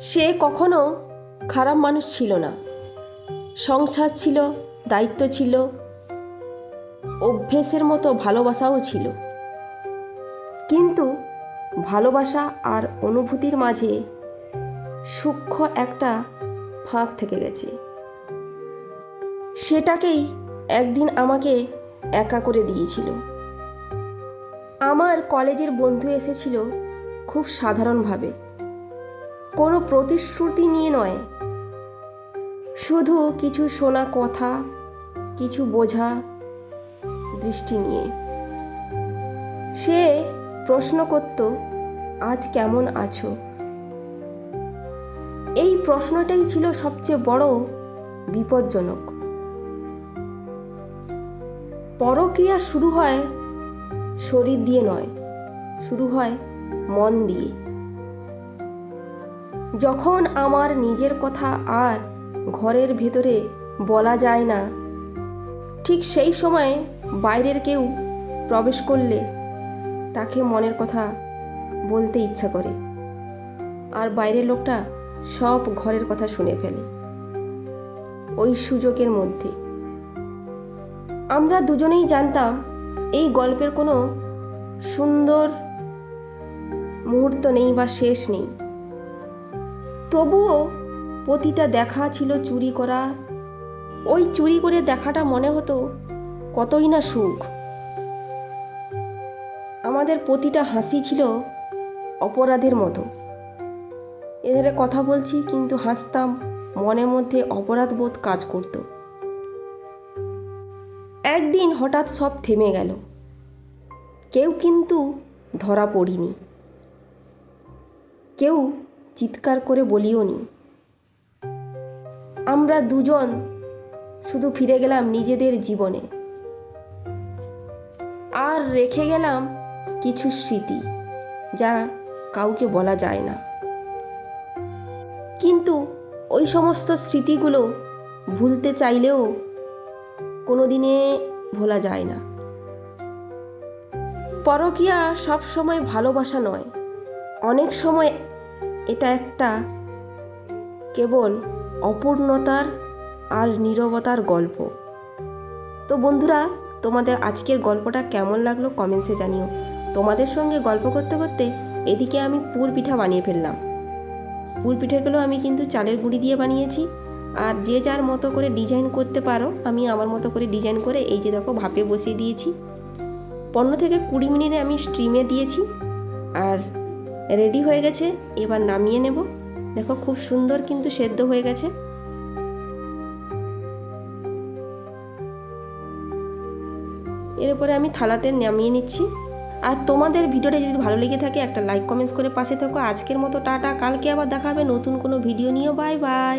সে কখনো খারাপ মানুষ ছিল না। সংসার ছিল, দায়িত্ব ছিল, অভ্যেসের মতো ভালোবাসাও ছিল। কিন্তু ভালোবাসা আর অনুভূতির মাঝে সূক্ষ্ম একটা ফাঁক থেকে গেছে। সেটাকেই একদিন আমাকে একা করে দিয়েছিল। আমার কলেজের বন্ধু এসেছিল খুব সাধারণভাবে। কোনো প্রতিশ্রুতি নিয়ে নয়। শুধু কিছু শোনা কথা, কিছু বোঝা দৃষ্টি নিয়ে। সে প্রশ্ন করত, আজ কেমন আছো? এই প্রশ্নটাই ছিল সবচেয়ে বড় বিপজ্জনক। পরক্রিয়া শুরু হয় শরীর দিয়ে নয়, শুরু হয় মন দিয়ে। যখন আমার নিজের কথা আর ঘরের ভেতরে বলা যায় না, ঠিক সেই সময়ে বাইরের কেউ প্রবেশ করলে তাকে মনের কথা বলতে ইচ্ছা করে। আর বাইরের লোকটা সব ঘরের কথা শুনে ফেলে। ওই সুযোগের মধ্যে। আমরা দুজনেই জানতাম এই গল্পের কোনো সুন্দর মুহূর্ত নেই বা শেষ নেই। তবুও প্রতিটা দেখা ছিল চুরি করা। ওই চুরি করে দেখাটা মনে হতো কতই না সুখ। আমাদের প্রতিটা হাসি ছিল অপরাধের মতো। এধারে কথা বলছি কিন্তু হাসতাম মনের মধ্যে অপরাধ বোধ কাজ করত। একদিন হঠাৎ সব থেমে গেল। কেউ কিন্তু ধরা পড়িনি। কেউ চিৎকার করে বলিও নি। আমরা দুজন শুধু ফিরে গেলাম নিজেদের জীবনে। আর রেখে গেলাম কিছু স্মৃতি, যা কাউকে বলা যায় না। কিন্তু ওই সমস্ত স্মৃতিগুলো ভুলতে চাইলেও কোনো দিনে ভোলা যায় না। পরকিয়া সব সময় ভালোবাসা নয়, অনেক সময় এটা একটা কেবল অপূর্ণতার আর নীরবতার গল্প। তো বন্ধুরা, তোমাদের আজকের গল্পটা কেমন লাগল কমেন্টসে জানিও। তোমাদের সঙ্গে গল্প করতে করতে এদিকে আমি পুর পিঠা বানিয়ে ফেললাম। পুর পিঠাগুলো আমি কিন্তু চালের গুঁড়ি দিয়ে বানিয়েছি। আর যে যার মতো করে ডিজাইন করতে পারো, আমি আমার মতো করে ডিজাইন করে এই যে দেখো ভাপে বসিয়ে দিয়েছি। পনেরো থেকে কুড়ি মিনিটে আমি স্ট্রিমে দিয়েছি। আর রেডি হয়ে গেছে, এবার নামিয়ে নেব। দেখো খুব সুন্দর কিন্তু সেদ্ধ হয়ে গেছে। এরপরে আমি থালাতে নামিয়ে নিচ্ছি। আর তোমাদের ভিডিওটা যদি ভালো লেগে থাকে, একটা লাইক কমেন্টস করে পাশে থাকো। আজকের মতো টাটা, কালকে আবার দেখাবে নতুন কোনো ভিডিও নিয়ে বাই বাই।